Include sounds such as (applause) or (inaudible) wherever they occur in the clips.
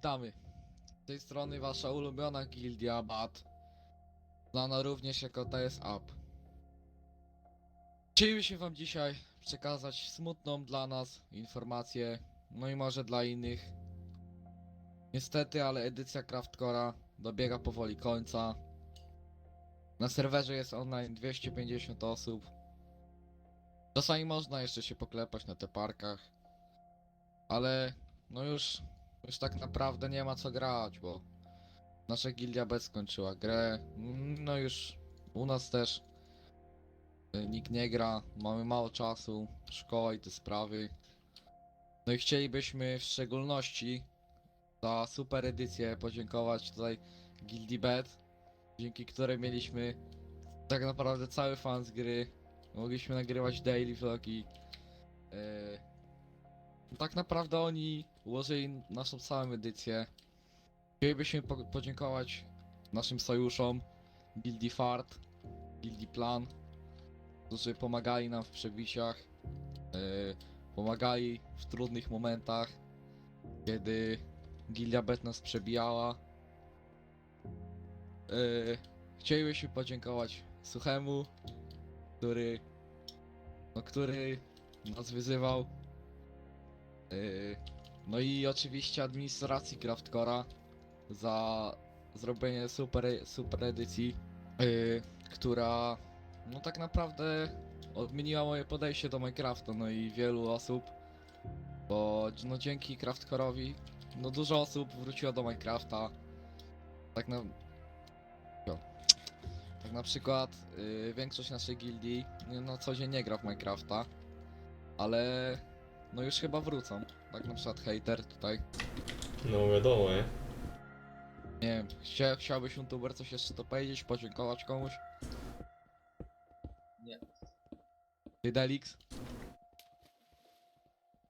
Witamy. Z tej strony wasza ulubiona gildia BAT. Znana również jako TS Up. Chcielibyśmy wam dzisiaj przekazać smutną dla nas informację, no i może dla innych. Niestety, ale edycja Craftcora dobiega powoli końca. Na serwerze jest online 250 osób. Czasami można jeszcze się poklepać na te parkach. Ale no już, już tak naprawdę nie ma co grać, bo nasza gildia bez skończyła grę. No już u nas też y, nikt nie gra, mamy mało czasu, szkoła i te sprawy. No i chcielibyśmy w szczególności za super edycję podziękować tutaj Gildii Bet, dzięki której mieliśmy tak naprawdę cały fan z gry. Mogliśmy nagrywać daily vlogi. Yy, tak naprawdę oni ułożyli naszą całą edycję. Chcielibyśmy po podziękować naszym sojuszom, Gildii Fart, Gildii Plan, którzy pomagali nam w przebiciach, yy, pomagali w trudnych momentach, kiedy Gildia Bet nas przebijała. Yy, chcielibyśmy podziękować Suchemu, który, no, który nas wyzywał. Yy, no i oczywiście administracji Craftcora za zrobienie super, super edycji, yy, która no tak naprawdę odmieniła moje podejście do Minecrafta, no i wielu osób, bo no dzięki Craftcore'owi no dużo osób wróciło do Minecrafta. Tak na... Tak na przykład yy, większość naszej gildii no, na co dzień nie gra w Minecrafta, ale no już chyba wrócą. Tak na przykład hater tutaj. No wiadomo, nie? Nie wiem, chcia, chciałbyś youtuber coś jeszcze to powiedzieć, podziękować komuś? Nie. Ty Delix?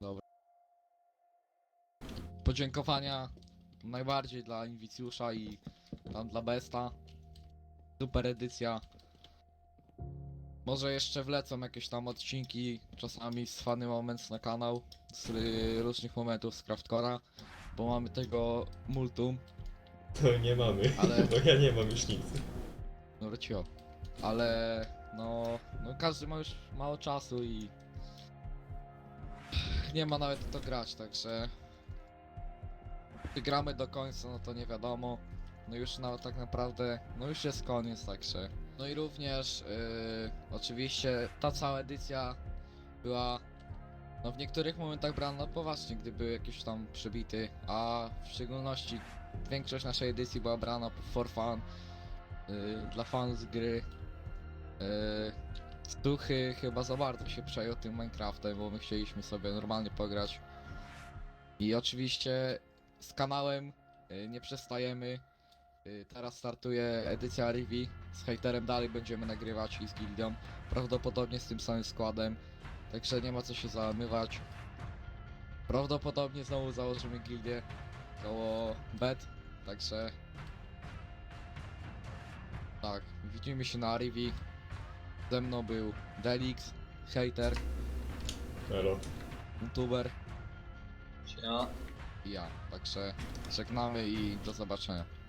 Dobra. Podziękowania najbardziej dla Inwicjusza i tam dla Besta. Super edycja. Może jeszcze wlecą jakieś tam odcinki, czasami z Funny Moments na kanał, z y, różnych momentów z Craftcora, bo mamy tego multum. To nie mamy, Ale- (laughs) bo ja nie mam już nic. No wróciło. Ale no, no każdy ma już mało czasu i nie ma nawet w to grać, także czy gramy do końca, no to nie wiadomo. No już na, tak naprawdę, no już jest koniec, także. No i również yy, oczywiście ta cała edycja była no w niektórych momentach brana na poważnie, gdy były jakieś tam przebity, a w szczególności większość naszej edycji była brana for fun. Yy, dla fanów gry. Yy, Stuchy chyba za bardzo się przejął tym Minecraftem, bo my chcieliśmy sobie normalnie pograć. I oczywiście z kanałem yy, nie przestajemy. Yy, teraz startuje edycja Rivi. Z haterem dalej będziemy nagrywać i z gildią. Prawdopodobnie z tym samym składem. Także nie ma co się załamywać. Prawdopodobnie znowu założymy gildię koło bet. Także tak, widzimy się na Rivi. Ze mną był Delix, hater, Elo. youtuber i ja. Także żegnamy i do zobaczenia.